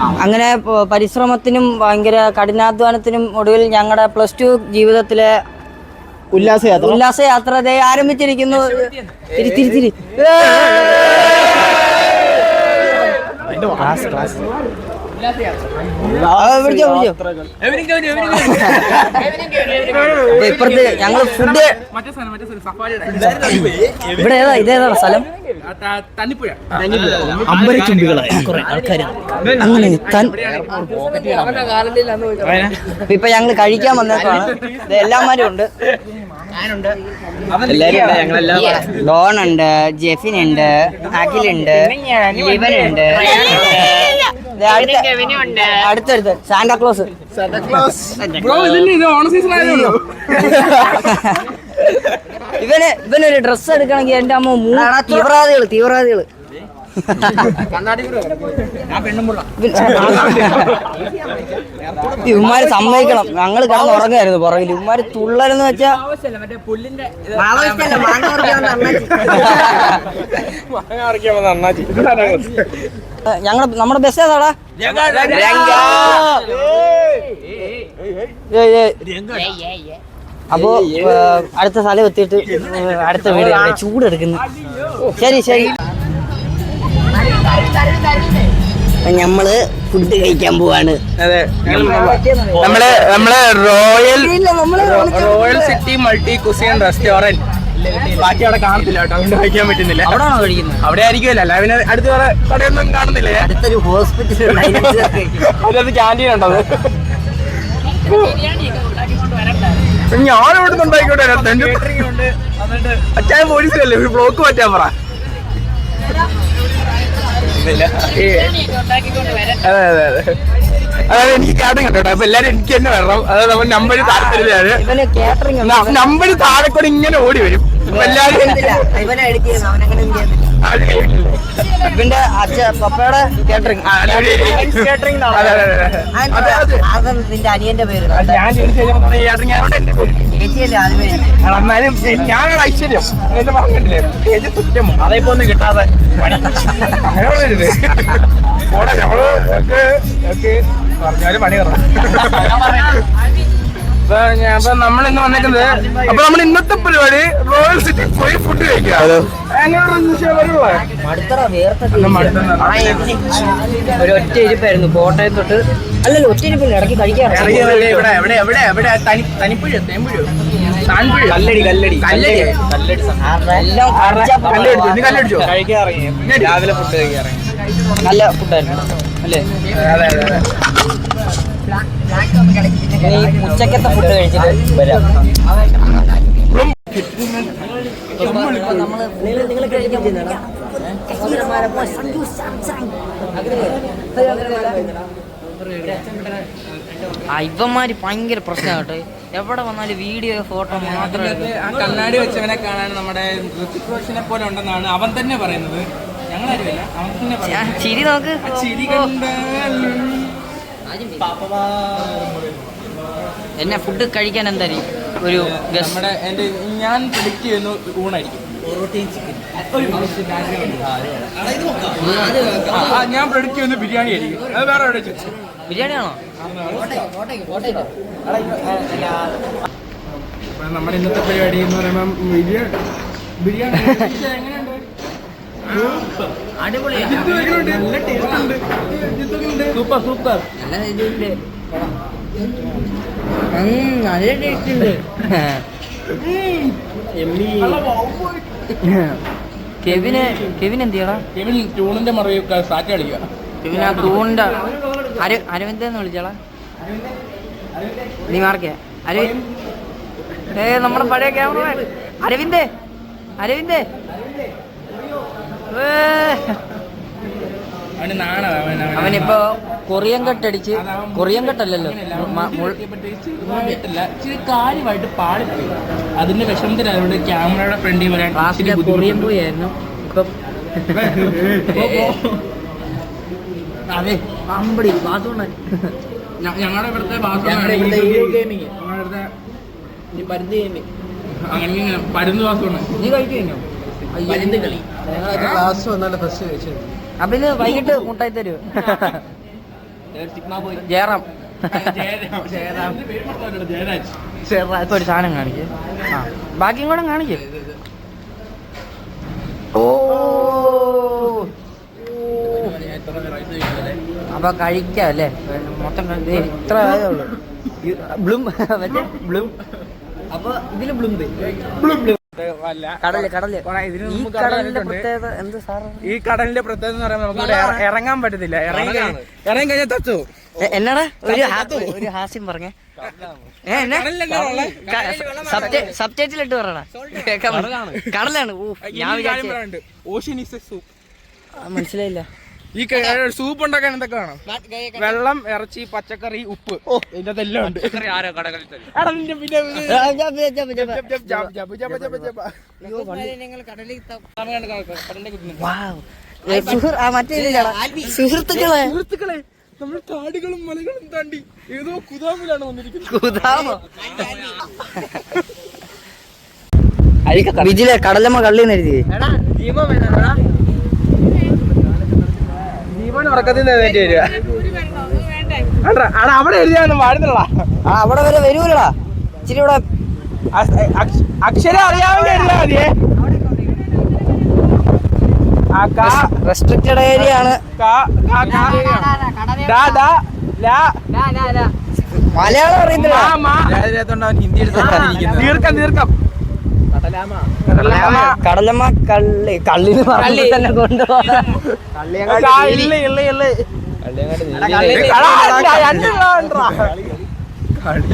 അങ്ങനെ പരിശ്രമത്തിനും ഭയങ്കര കഠിനാധ്വാനത്തിനും ഒടുവിൽ ഞങ്ങളുടെ പ്ലസ് ടു ജീവിതത്തിലെ ഉല്ലാസയാത്ര. ഉല്ലാസയാത്ര ആരംഭിച്ചിരിക്കുന്നു. തിരി തിരി തിരി. പിടിച്ചോ പിടിച്ചോ അപ്പൊ ഇപ്പുറത്ത് ഞങ്ങൾ ഫുഡ് ഇവിടെ ഏതാ ഇതേതാ സ്ഥലം? അമ്പരച്ചുണ്ടികളായ കുറെ അങ്ങനെ അപ്പൊ ഇപ്പൊ ഞങ്ങൾ കഴിക്കാൻ വന്നേക്കാണ് ഇത് എല്ലാമാരും ഉണ്ട്. ഡോൺ ഉണ്ട് ജെഫിൻ ഉണ്ട് അഖിൽ ഉണ്ട് ലിവൻ ഉണ്ട്. ദേ അടുത്ത- അടുത്തടുത്ത് സാന്റാക്ലോസ് ഇവന് ഇവനൊരു ഡ്രസ്സ് എടുക്കണമെങ്കിൽ എന്റെ അമ്മ തീവ്രവാദികൾ തീവ്രവാദികൾ. ഇവന്മാര് സമ്മതിക്കണം. ഞങ്ങൾ കിടന്ന് ഉറങ്ങായിരുന്നു പുറകിൽ ഇവന്മാര് തുള്ളരെന്ന് വെച്ചാ ഞങ്ങളുടെ നമ്മുടെ ബസ് ഏതാടാ. അപ്പോ അടുത്ത സ്ഥലം എത്തിയിട്ട് അടുത്ത വീട്. ചൂടെടുക്കുന്നു. ശരി ശരി. ഞമ്മൾ ഫുഡ് കഴിക്കാൻ പോവാണ്. അതെ. നമ്മൾ നമ്മൾ royal royal city multi cuisine restaurant ബാക്കി അവിടെ കാണത്തില്ല കേട്ടോ അതുകൊണ്ട് കഴിക്കാൻ പറ്റുന്നില്ല. അവിടാണോ കഴിക്കുന്നത്? അവിടെ ആയിരിക്കുമല്ലോ അല്ല അവന് അടുത്ത് വേറെ കടയൊന്നും കാണുന്നില്ല. അടുത്തൊരു ഹോസ്പിറ്റൽ അതിനകത്ത് ക്യാന്റീൻ ഉണ്ടോ ഞാൻ ഇവിടെ നിന്ന് ഉണ്ടായിക്കോട്ടെ അച്ഛൻ പോലീസിലല്ലേ ഒരു ബ്ലോക്ക് മാറ്റാൻ പറ. അതെ അതെ അതെ. അതായത് എനിക്ക് കാർഡും കണ്ടോ അപ്പൊ എല്ലാരും എനിക്ക് തന്നെ വരണം. അതായത് നമ്മൾ നമ്പർ താല്പര്യമാണ് കേറ്ററിംഗ് നമ്പർ താഴെ കൂടെ ഇങ്ങനെ ഓടി വരും. അപ്പൊ എല്ലാരും ഇവന്റെ പപ്പയുടെ കേറ്ററിംഗ് കേറ്ററിംഗ് നിന്റെ അനിയന്റെ പേര് എന്നാലും ഞാനാണ് ഐശ്വര്യം. എന്ന് പറഞ്ഞിട്ടില്ലേ? അതേപ്പോ കിട്ടാതെ. അങ്ങനെ പറയരുത് പോടെ ഒക്കെ പറഞ്ഞാലും പണി അപ്പൊ നമ്മൾ ഇന്ന് വന്നേക്കുന്നത്. അപ്പൊ നമ്മൾ ഇന്നത്തെ പരിപാടി റോയൽ സിറ്റി പോയി ഫുഡ് കഴിക്കുക എങ്ങനെയുള്ള മടുത്തറ വേർത്തൊക്കെ ഒന്ന് മടുത്തെന്ന് ഒരു ഒറ്റ ഇരിപ്പായിരുന്നു കോട്ടയം തൊട്ട്. അല്ലല്ലോ ഒറ്റ ഇരിപ്പില്ല ഇടയ്ക്ക് കഴിക്കാറ്. ഇവിടെ എവിടെ എവിടെ എവിടെ തനി തനിപ്പുഴ തേമ്പുഴ താൻപുഴ കല്ലടി കല്ലടി. കല്ലടി. എല്ലാം കഴിച്ചാ കല്ലടിച്ചു? നീ കല്ലടിച്ചോ? രാവിലെ ഫുഡ് കഴിക്കാറേ നല്ല ഫുഡായിരുന്നു. അല്ലേ? ഉച്ചക്കത്തെ ഫുഡ് കഴിച്ചിട്ട് വരാം? ആ ഇവന്മാര് ഭയങ്കര പ്രശ്നമാട്ടെ എവിടെ വന്നാലും വീഡിയോ ഫോട്ടോ മാത്രമേ ആ കണ്ണാടി വെച്ചവനെ കാണാൻ നമ്മുടെ ഋതിക് റോഷനെ പോലെ ഉണ്ടെന്നാണ് അവൻ തന്നെ പറയുന്നത്. ചിരി നോക്ക്. എന്നെ ഫുഡ് കഴിക്കാൻ എന്തായിരിക്കും ഒരു ഗസ്റ്റ് നമ്മുടെ എന്റെ ഞാൻ പ്രഡിക്റ്റ് ചെയ്യുന്ന ഊണായിരിക്കും ഞാൻ പ്രഡിക്റ്റ് ചെയ്യുന്ന ബിരിയാണി ആയിരിക്കും. അത് വേറെ എവിടെ ചോദിച്ചു? ബിരിയാണിയാണോ? നമ്മുടെ ഇന്നത്തെ പരിപാടി എന്ന് പറയുമ്പോൾ ബിരിയാണി. ബിരിയാണി എങ്ങനെയുണ്ട് നല്ല ടേസ്റ്റ് ഉണ്ട്. സൂപ്പർ സൂപ്പർ നല്ല ടേസ്റ്റ് ഉണ്ട്. കെവിന് കെവിൻ എന്ത് ചെയ്യടാ? ഇവൻ ട്യൂണിന്റെ മറവ് സാറ്റ് കളിക്കുക. കെവിൻ ആ അര അരവിന്ദ് എന്ന് വിളിച്ചാളാ? നീ മാർക്കേ അരവിന്ദ് ഏ നമ്മുടെ പഴയ ക്യാമറ അരവിന്ദേ അരവിന്ദേ. അവനിപ്പോ കൊറിയൻ കെട്ടടിച്ച് കൊറിയൻ കെട്ടല്ലല്ലോ. കാര്യമായിട്ട് അതിന്റെ വിഷമത്തിലായതുകൊണ്ട് ക്യാമറയുടെ ഫ്രണ്ടിൽ വരാൻ കൊറിയൻ പോയായിരുന്നു. ഇപ്പം അതെ. ഞ- ഞങ്ങളുടെ ഇവിടുത്തെ പരുന്ത് ഗെയിമിങ്. അങ്ങനെ പരുന്ന് ബാത്റൂമാണ്. നീ കഴിക്കഴിഞ്ഞോ പരുന്ത് കളി. ലാസ്റ്റ് വന്നാലും ഫസ്റ്റ് അപ്പൊ ഇത് വൈകിട്ട് മുട്ടായി തരൂ. ജയറാം. ഇപ്പൊ ഒരു സാധനം കാണിക്കേ. ആ. ബാക്കിയും കൂടെ കാണിക്കേ. ഓ. അപ്പൊ കഴിക്കാം അല്ലേ? മൊത്തം ഇത്ര ബ്ലൂം മറ്റേ ബ്ലൂം. അപ്പൊ ഇതിൽ ബ്ലൂം അല്ല കടൽ കടൽ. ഈ കടലിന്റെ പ്രത്യേകത എന്ത് സാർ ഈ കടലിന്റെ പ്രത്യേകത എന്ന് പറയുമ്പോൾ നമുക്ക് ഇവിടെ ഇറങ്ങാൻ പറ്റത്തില്ല. ഇറങ്ങി ഇറങ്ങി കഴിഞ്ഞാൽ തച്ചു എന്നാടാ? ഒരു ഒരു ഹാസ്യം പറഞ്ഞേ. ഏ എന്നാ? സബ്ജക്റ്റിലിട്ട് പറയണ. കടലാണ്. ഓ ഞാൻ വിചാരിച്ചു. മനസ്സിലായില്ല. ഈ സൂപ്പ് ഉണ്ടാക്കാൻ എന്തൊക്കെ വേണം വെള്ളം ഇറച്ചി പച്ചക്കറി ഉപ്പ് ഇതിന്റെ എല്ലാം ഉണ്ട് എടാ, നിന്റെ പിന്നെ ഇത് ജബ് ജബ് ജബ് ജബ് ജബ് ജബ്. വാവ്. ഏ, ആ, മറ്റേ ഇതില്ലടാ. സുഹൃത്തുക്കളെ സുഹൃത്തുക്കളെ നമ്മൾ കാടുകളും മലകളും താണ്ടി ഏതോ കുതാമിലാണ് വന്നിരിക്കുന്നത് കുതാമോ വിജിലെ കടലമ്മ കള്ളിന്ന് എഴുതി ഉറക്കത്തിൽ നിന്ന് എഴുന്നേറ്റ് വരിക. ആടാ, അവിടെ എഴുതിയാലും പാടുന്നില്ല ആ അവിടെ വരെ വരൂലടാ. ഇച്ചിരി ഇവിടെ അക്ഷരം അറിയാവുന്ന മതിയേ റെസ്ട്രിക്റ്റഡ് ഏരിയ ആണ്. മലയാളം അറിയത്തില്ല. മാ മാ. ഹിന്ദി ദീർഘം ദീർഘം കടലമ്മ കള്ളി. കള്ളിന്ന് പറഞ്ഞു തന്നെ കൊണ്ടുപോകാ.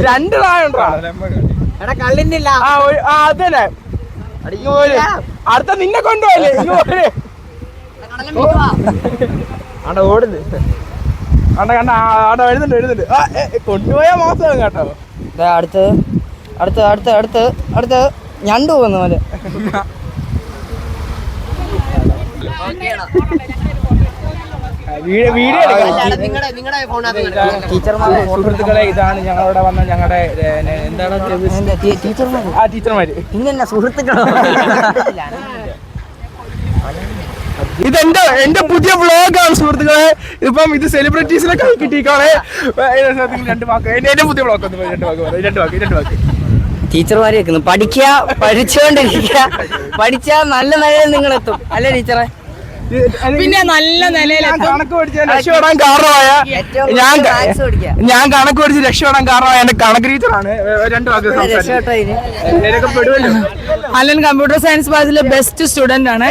രണ്ട് ളാ രണ്ട് ളാണ്ടാ ആ ഒരു- ആ അത് തന്നെ ഇങ്ങ് പോര്. അടുത്ത നിന്നെ കൊണ്ടുപോയല്ലേ. ആണ്ട ഓടുന്നു. കണ്ട എഴുതുന്നുണ്ട് എഴുതുന്നുണ്ട്. കൊണ്ടുപോയ മോശം കേട്ടോ. ദേ അടുത്ത് അടുത്ത് അടുത്ത് അടുത്ത് അടുത്ത് ഞണ്ടു പോകുന്ന പോലെ സുഹൃത്തുക്കളെ ഇതാണ് ഞങ്ങളുടെ വന്ന ഞങ്ങളുടെ എന്താണ്? ടീച്ചർമാർ ആ ടീച്ചർമാര്. ഇന്നെ സുഹൃത്തുക്കളോ? ഇതെന്റെ എന്റെ പുതിയ വ്ളോഗാണ് സുഹൃത്തുക്കളെ. ഇപ്പം ഇത് സെലിബ്രിറ്റീസിനെ കൈ കിട്ടിക്കാണേ രണ്ട് വാക്ക്. എന്റെ പുതിയ വ്ളോഗ് ഒന്ന് രണ്ട് വാക്ക് രണ്ട് വാക്ക് രണ്ട് വാക്ക്. ടീച്ചർമാര് വെക്കുന്നു പഠിക്കുക പഠിച്ചുകൊണ്ടിരിക്കുക പഠിച്ചാൽ നല്ല നിലയിൽ നിങ്ങൾ എത്തും അല്ലേ ടീച്ചറെ? പിന്നെ നല്ല കണക്ക് പഠിച്ച രക്ഷപ്പെടാൻ കാരണമായ ഞാൻ ഞാൻ കണക്ക് പഠിച്ച് രക്ഷപ്പെടാൻ കാരണമായ എന്റെ കണക്ക് ടീച്ചറാണ്. രണ്ടു അല്ലൻ കമ്പ്യൂട്ടർ സയൻസ് ബാച്ചിലെ ബെസ്റ്റ് സ്റ്റുഡന്റ് ആണ്.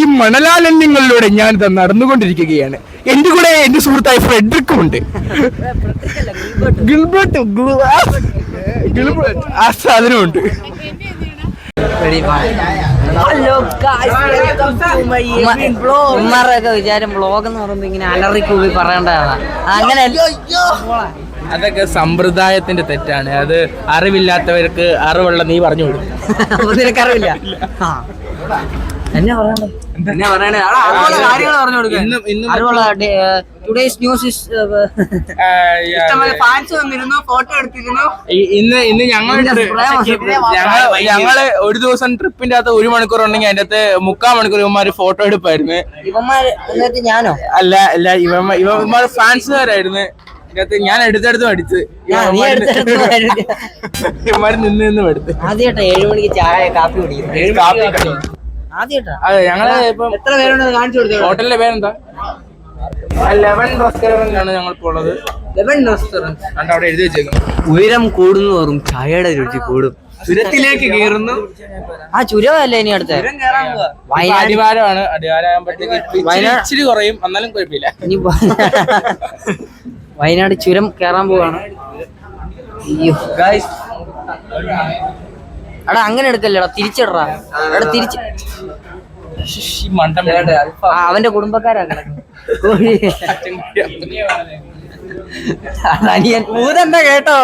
ഈ മണലാലന്യങ്ങളിലൂടെ ഞാൻ ഇത് നടന്നുകൊണ്ടിരിക്കുകയാണ്. എന്റെ കൂടെ എന്റെ സുഹൃത്തായ ഫ്രെഡറിക്കും ഉണ്ട്. ഗിൽബർട്ട് ഗിൽബർട്ട് ആ സാധനമുണ്ട് ഹലോ ഉമ്മാറൊക്കെ വിചാരം ബ്ലോഗ് എന്ന് പറയുമ്പോ ഇങ്ങനെ അലറി കൂവി പറയേണ്ടതാണ്. അങ്ങനെ അതൊക്കെ സമ്പ്രദായത്തിന്റെ തെറ്റാണ്. അത് അറിവില്ലാത്തവർക്ക് അറിവുള്ള നീ പറഞ്ഞു കൊടുക്കും. നിനക്കറിവില്ല? നിനക്കറിയില്ല ആ. എന്നാ പറയണേ? കാര്യങ്ങൾ പറഞ്ഞു കൊടുക്കുക ഇന്നും ഇന്നും ടുഡേസ് ന്യൂസ് ഫാൻസ് വന്നിരുന്നു ഫോട്ടോ എടുത്തിരുന്നു. ഇന്ന് ഇന്ന് ഞങ്ങൾ ഞങ്ങൾ ഒരു ദിവസം ട്രിപ്പിന്റെ അകത്ത് ഒരു മണിക്കൂർ ഉണ്ടെങ്കിൽ അതിന്റെ അകത്ത് മുക്കാൽ മണിക്കൂർ ഇവന്മാര് ഫോട്ടോ എടുപ്പായിരുന്നു. ഇവന്മാര് എന്നിട്ട് ഞാനോ? അല്ല അല്ല ഇവന്മാ ഇവന്മാർ ഫാൻസുകാരായിരുന്നു ഇതിനകത്ത് ഞാൻ എടുത്തെടുത്ത് പഠിച്ച്. ഇവന്മാര് നിന്ന് നിന്ന് പഠിച്ചു. ആദ്യമായിട്ടാ ഏഴു മണിക്ക് ചായ കാപ്പി കുടിക്കുന്നു അതെ ഞങ്ങൾ ഇപ്പം എത്ര പേരുണ്ടെന്ന് കാണിച്ചു കൊടുത്തു ഹോട്ടലിന്റെ പേരെന്താ? ലെവൻ റെസ്റ്റോറന്റിലാണ് ഞങ്ങൾ ഇപ്പോൾ ഉള്ളത്. ലെവൻ റെസ്റ്റോറന്റ് കണ്ട് അവിടെ എഴുതി വെച്ചേക്കും ഉയരം കൂടുന്നതോറും ചായയുടെ രുചി കൂടും. ചുരത്തിലേക്ക് കയറുന്നു ആ ചുരമല്ലേ ഇനി അടുത്ത? അടിവാരമാണ്. അടിവാരമാകുമ്പോഴത്തേക്ക് ഇച്ചിരി കുറയും. എന്നാലും കുഴപ്പമില്ല. ഇനി വയനാട് ചുരം കയറാൻ പോവാണ്. അയ്യോ. എടാ അങ്ങനെ എടുക്കല്ലേടാ തിരിച്ചിടറാ. എടാ തിരിച്ച്. അവന്റെ കുടുംബക്കാരാ. അനിയൻ. ഊതണ്ട കേട്ടോ?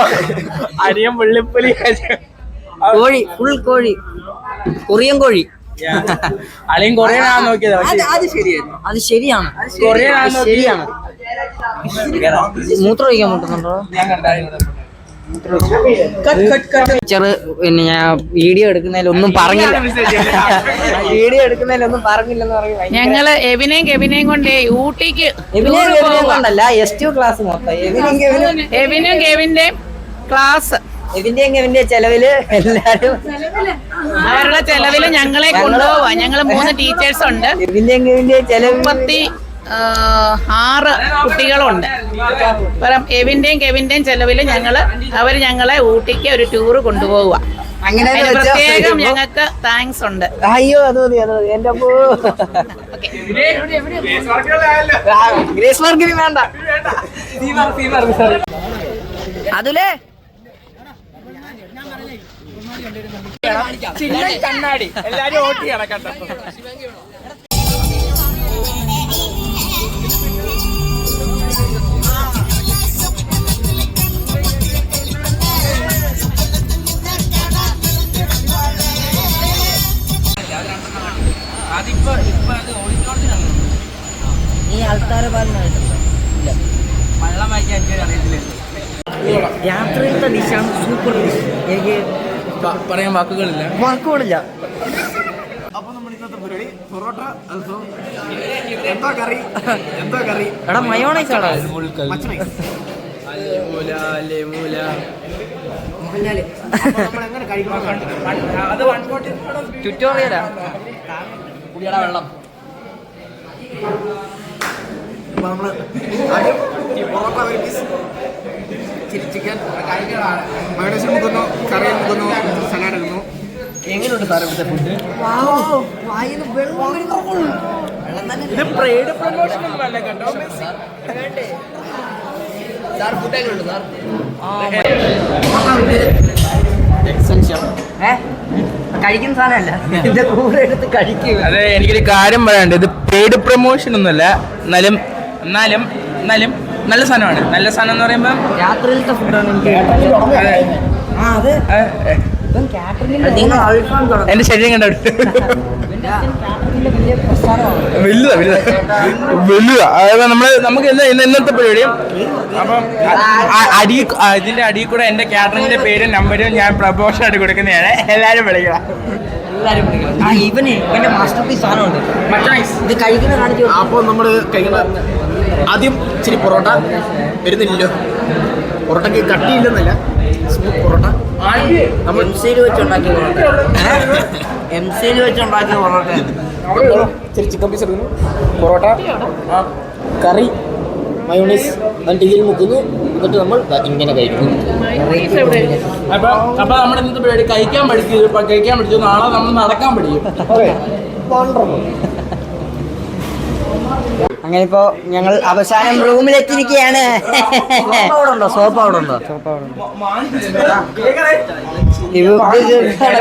അനിയൻ വെള്ളിപ്പലി കോഴി ഫുൾ കോഴി. കൊറിയൻ കോഴി. അളിയും കൊറിയനാന്ന് നോക്കിയതാ പക്ഷേ. അത് ശരിയാണ് അത് ശരിയാണ്. അത് ശരിയാണ്. മൂത്രം ഒഴിക്കാൻ മുട്ടുന്നുണ്ടോ? ഞാൻ കണ്ടായിരുന്നു ടീച്ചർ പിന്നെ ഞാൻ വീഡിയോ എടുക്കുന്നതിലൊന്നും പറഞ്ഞില്ല. വീഡിയോ എടുക്കുന്നതിലൊന്നും പറഞ്ഞില്ലെന്ന് പറയും ഞങ്ങൾ എവിനെയും കെവിനെയും കൊണ്ട് ഊട്ടിക്ക് കൊണ്ടല്ല എസ് ടു ക്ലാസ് മൊത്തം. എവിനെയും കെവിനും എവിനും കെവിന്റെയും ക്ലാസ് എവിന്റെയും കെവിന്റെ ചെലവിൽ എല്ലാരും അവരുടെ ചെലവിൽ ഞങ്ങളെ കൊണ്ടുപോവാ. ഞങ്ങൾ മൂന്ന് ടീച്ചേഴ്സ് ഉണ്ട്. എവിന്റെയും കെവിന്റെ ചെലവ് ആറ് കുട്ടികളുണ്ട്. അപ്പം എവിന്റെയും കെവിന്റെയും ചെലവിൽ ഞങ്ങൾ അവർ ഞങ്ങളെ ഊട്ടിക്ക് ഒരു ടൂറ് കൊണ്ടുപോവുക. അങ്ങനെ പ്രത്യേകം ഞങ്ങൾക്ക് താങ്ക്സ് ഉണ്ട്. അയ്യോ അത് മതി അത് മതി. എന്റെ ഗ്രേസ് മാർക്കിന് വേണ്ട. അതിലേ. കണ്ണാടി. എല്ലാരും ഓട്ടി കിടക്കട്ടെ പറയാൻ വാക്കുകളില്ല. വാക്കുകളില്ല. എടാ മയോണൈസ് ആടാ. ട്യൂട്ടോറിയലാ കുടിയട വെള്ളം. ചിക്കൻ മയോണൈസ് മുക്കുന്നു കറിയിൽ മുക്കുന്നു സലാഡ് ഇടുന്നു. എങ്ങനെയുണ്ട് സാർ ഇവിടുത്തെ ഫുഡ് ഇത് പ്രൈഡ് പ്രൊമോഷൻ ഒന്നും അല്ല കേട്ടോ. സാർ ഫുഡ് എങ്ങനെയുണ്ട് സാർ? ഏ? കഴിക്കുന്ന സാധനമല്ല. ഇതിന്റെ കൂടെ എടുത്ത് കഴിക്കുക അതെ എനിക്കൊരു കാര്യം പറയാനുണ്ട്. ഇത് പെയ്ഡ് പ്രൊമോഷൻ ഒന്നുമല്ല. എന്നാലും എന്നാലും എന്നാലും നല്ല സാധനമാണ്. നല്ല സാധനം എന്ന് പറയുമ്പോൾ രാത്രിയിലത്തെ ഫുഡാണ് എനിക്ക് എന്റെ ശരീരം കണ്ടു? വലുതാ വലുതാ. വലുതാ. അതായത് നമ്മൾ നമുക്ക് ഇന്ന് ഇന്ന് ഇന്നത്തെ പരിപാടി. അപ്പം അടി ഇതിന്റെ അടിയിൽ കൂടെ എന്റെ കാറ്ററിംഗിന്റെ പേരും നമ്പരും ഞാൻ പ്രൊമോഷൻ ആയിട്ട് കൊടുക്കുന്നതാണ്. എല്ലാരും വിളിക്കണം. എല്ലാരും വിളിക്കണം. ആ ഇവന് ഇവന്റെ മാസ്റ്റർ പീസ് സാധനമുണ്ട് ഇത് കഴിക്കുന്ന കാണിച്ചു അപ്പോൾ നമ്മൾ കഴിക്കുന്ന ആദ്യം ഇച്ചിരി പൊറോട്ട വരുന്നില്ലല്ലോ. പൊറോട്ടയ്ക്ക് കട്ടിയില്ലെന്നല്ല സ്മൂത്ത് പൊറോട്ട. നമ്മൾ എം സിയിൽ വെച്ചുണ്ടാക്കിയ പൊറോട്ട. എം സിയിൽ വെച്ചുണ്ടാക്കിയ പൊറോട്ട. ഇച്ചിരി ചിക്കൻ പീസ് എടുക്കുന്നു. പൊറോട്ട ആ, കറി മയോണൈസ് എന്നിട്ട് ഇതിൽ മുക്കുന്നു. എന്നിട്ട് നമ്മൾ ഇങ്ങനെ കഴിക്കുന്നു അപ്പൊ അപ്പൊ നമ്മൾ ഇന്നത്തെ പരിപാടി കഴിക്കാൻ പഠിച്ചു കഴിക്കാൻ പഠിച്ചു. നാളെ നമ്മൾ നടക്കാൻ പഠിക്കും. അങ്ങനെ ഇപ്പോ ഞങ്ങൾ അവസാനം റൂമിലെത്തിയിരിക്കുകയാണ് സോപ്പ് അവിടെ ഉണ്ടോ സോപ്പ് അവിടെ ഉണ്ടോ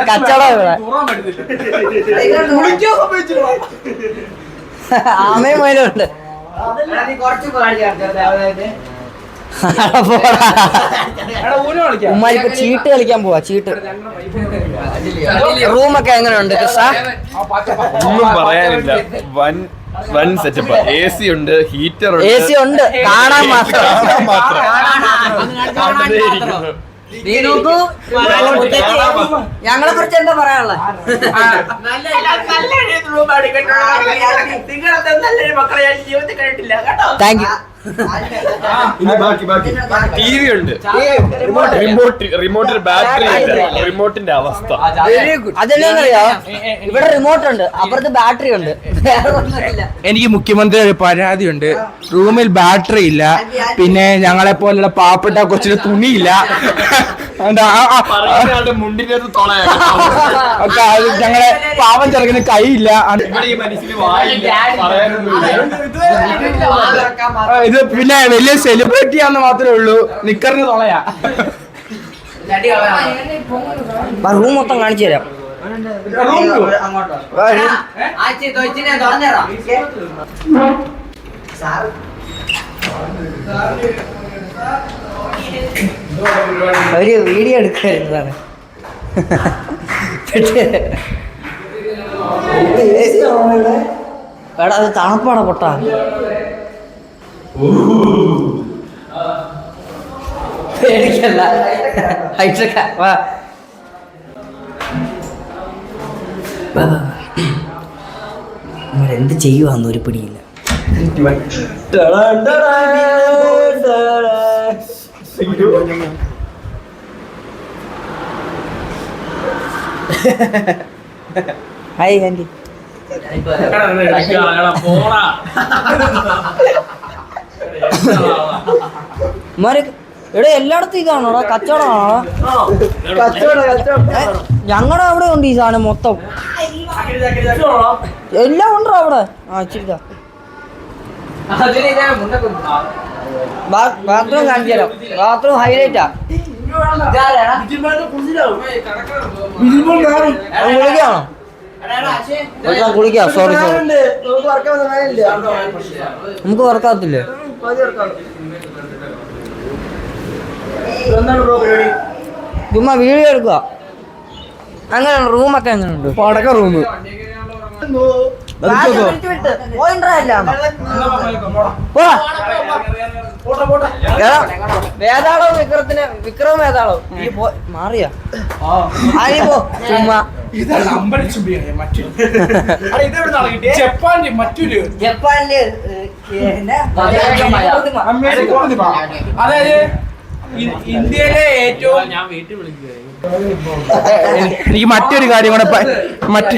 കച്ചവടം ഇവിടെ. ആമയും ഉണ്ട്. ഉമ്മാരിപ്പോ ചീട്ട് കളിക്കാൻ പോവാ ചീട്ട്. റൂമൊക്കെ എങ്ങനെയുണ്ട് ഒന്നും പറയാനില്ല. വൻ വൺ സെറ്റപ്പ് എ സി ഉണ്ട് ഹീറ്റർ ഉണ്ട്. എ സി ഉണ്ട്. കാണാൻ മാത്രം കാണാൻ മാത്രം. വെറുതെ നീ നോക്കൂ. ഞങ്ങളെ കുറിച്ച് എന്താ പറയാനുള്ളത് താങ്ക് യു ഇനി ബാക്കി ബാക്കി. ടി വി ഉണ്ട്. റിമോട്ട് റിമോട്ടിന് ബാറ്ററി ഇല്ല. റിമോട്ടിന്റെ അവസ്ഥ. അതെന്നാന്നറിയോ ഇവിടെ റിമോട്ട് ഉണ്ട്. അപ്പുറത്ത് ബാറ്ററി ഉണ്ട്. എനിക്ക് മുഖ്യമന്ത്രി ഒരു പരാതിയുണ്ട് റൂമിൽ ബാറ്ററി ഇല്ല. പിന്നെ ഞങ്ങളെ പോലുള്ള പാവപ്പെട്ട കൊച്ചിന് തുണിയില്ല. ഞങ്ങളെ പാവം ചെറുക്കിന് കൈയില്ല. ഇത് പിന്നെ വലിയ സെലിബ്രിറ്റി ആണെന്ന് മാത്രമേ ഉള്ളൂ. നിക്കറിന് തൊളയാ. റൂം മൊത്തം കാണിച്ചു തരാം. ഒരു വീഡിയോ എടുക്കുന്നതാണ് എടാ അത് തണുപ്പാണ് പൊട്ടാ. പേടിക്കല്ല ഹൈട്രക്ക വാ. എന്ത് ചെയ്യുവാന്ന് ഒരു പിടിയില്ല. ഹായ് ആന്റി മാറി ഇവിടെ എല്ലായിടത്തും ഇതാണോടാ കച്ചവടമാണോ? ഞങ്ങളുടെ അവിടെ ഉണ്ട് ഈ സാധനം മൊത്തം. എല്ലാം ഉണ്ടോ അവിടെ? ആ ചിരിക്ക ബാത്റൂം കാണിച്ചാലോ ബാത്റൂം ഹൈലൈറ്റാ. ഒരുത്തൻ കുളിക്കാം. സോറി സോറി നമുക്ക് വർക്കാകത്തില്ലേ ചുമ്മാ വീഡിയോ എടുക്കുക. അങ്ങനെ റൂമൊക്കെ എങ്ങനെയുണ്ട്? പടക്ക റൂം. വേതാളോ വിക്രത്തിന്? വിക്രം വേതാളോ മാറിയാ? ചുമ്മാ. ഇതാണ് അമ്പലച്ചുംബിയാണ് മറ്റൊരു ജപ്പാന്റെ മറ്റൊരു ജപ്പാനിൽ അമ്മയുടെ കോടതി പാ. അതായത് ഇന്ത്യയിലെ ഏറ്റവും എനിക്ക് മറ്റൊരു കാര്യം കൂടെ മറ്റ്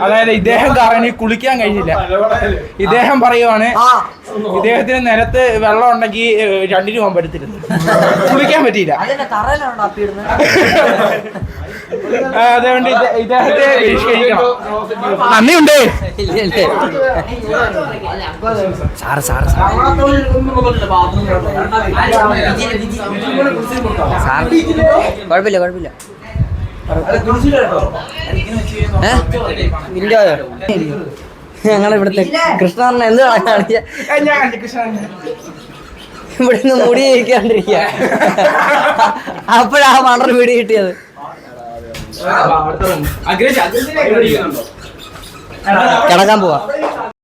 അതായത് ഇദ്ദേഹം കാരണം ഈ കുളിക്കാൻ കഴിഞ്ഞില്ല. ഇദ്ദേഹം പറയുവാണ് ഇദ്ദേഹത്തിന് നിലത്ത് വെള്ളം ഉണ്ടെങ്കിൽ രണ്ടിന് പോകാൻ പറ്റത്തില്ല കുളിക്കാൻ പറ്റിയില്ല. അതുകൊണ്ട് ഇദ്ദേ- ഇദ്ദേഹത്തെ ബഹിഷ്കരിക്കണം നന്ദിയുണ്ട്. Sir sir sir. കുഴപ്പമില്ല കുഴപ്പമില്ല. ഞങ്ങളെ ഇവിടുത്തെ ഞങ്ങളിവിടുത്തെ കൃഷ്ണനെ എന്ത് കാണിച്ച ഞാൻ കൃഷ്ണൻ ഇവിടെ നിന്ന് മുടി കഴിക്കാണ്ടിരിക്കുക അപ്പോഴാ മണർ വീട് കിട്ടിയത്. കിടക്കാൻ പോവാ.